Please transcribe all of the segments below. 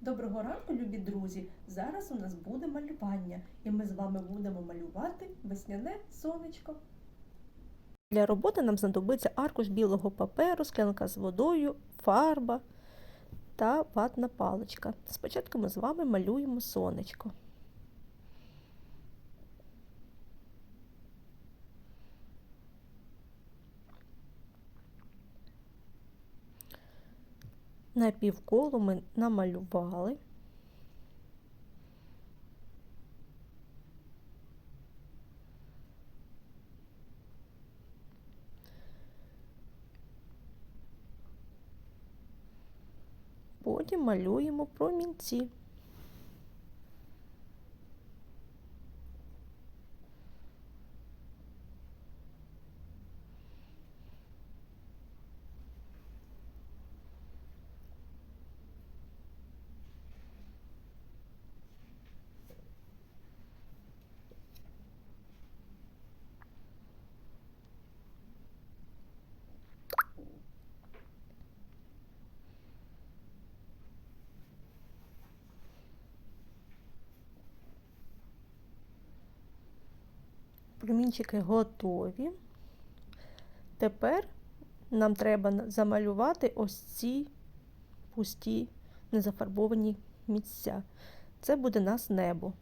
Доброго ранку, любі друзі! Зараз у нас буде малювання, і ми з вами будемо малювати весняне сонечко. Для роботи нам знадобиться аркуш білого паперу, склянка з водою, фарба та ватна паличка. Спочатку ми з вами малюємо сонечко. На півколу ми намалювали. Потім малюємо промінці. Промінчики готові. Тепер нам треба замалювати ось ці пусті незафарбовані місця. Це буде нас небо.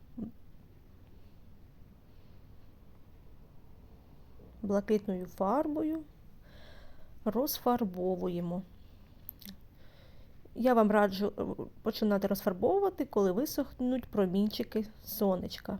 Блакитною фарбою розфарбовуємо. Я вам раджу е, починати розфарбовувати, коли висохнуть промінчики сонечка.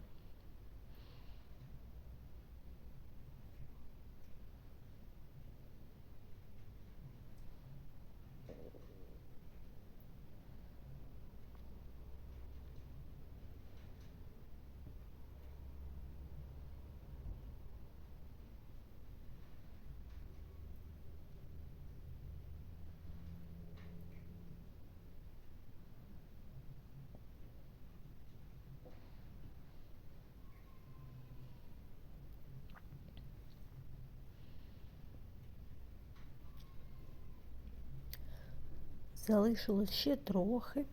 Залишилось ще трохи.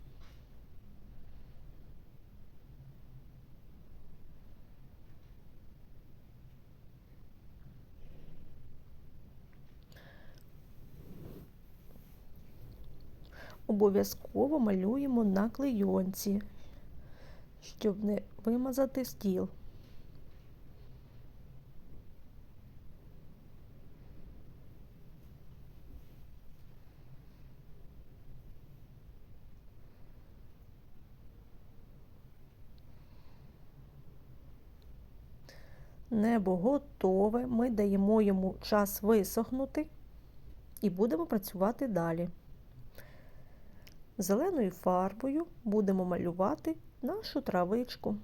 Обов'язково малюємо на клейонці, щоб не вимазати стіл. Небо готове, ми даємо йому час висохнути і будемо працювати далі. Зеленою фарбою будемо малювати нашу травичку.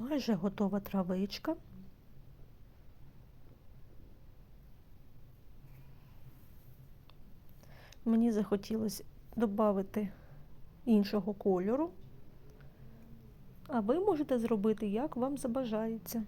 Майже готова травичка. Мені захотілося додати іншого кольору, а ви можете зробити, як вам забажається.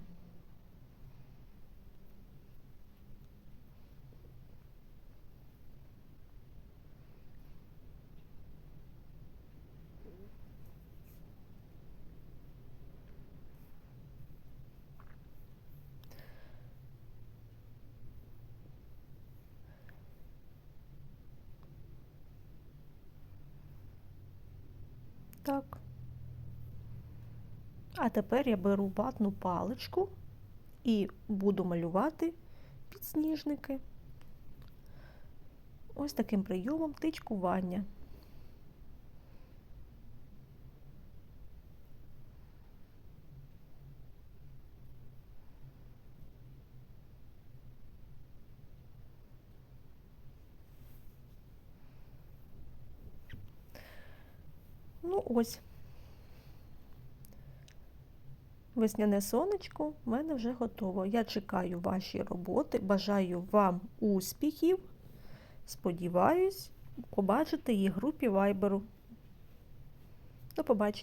Так. А тепер я беру ватну паличку і буду малювати підсніжники. Ось таким прийомом тичкування. Ну ось. Весняне сонечко в мене вже готово. Я чекаю ваші роботи, бажаю вам успіхів. Сподіваюсь, побачити її групі Вайберу. До побачення.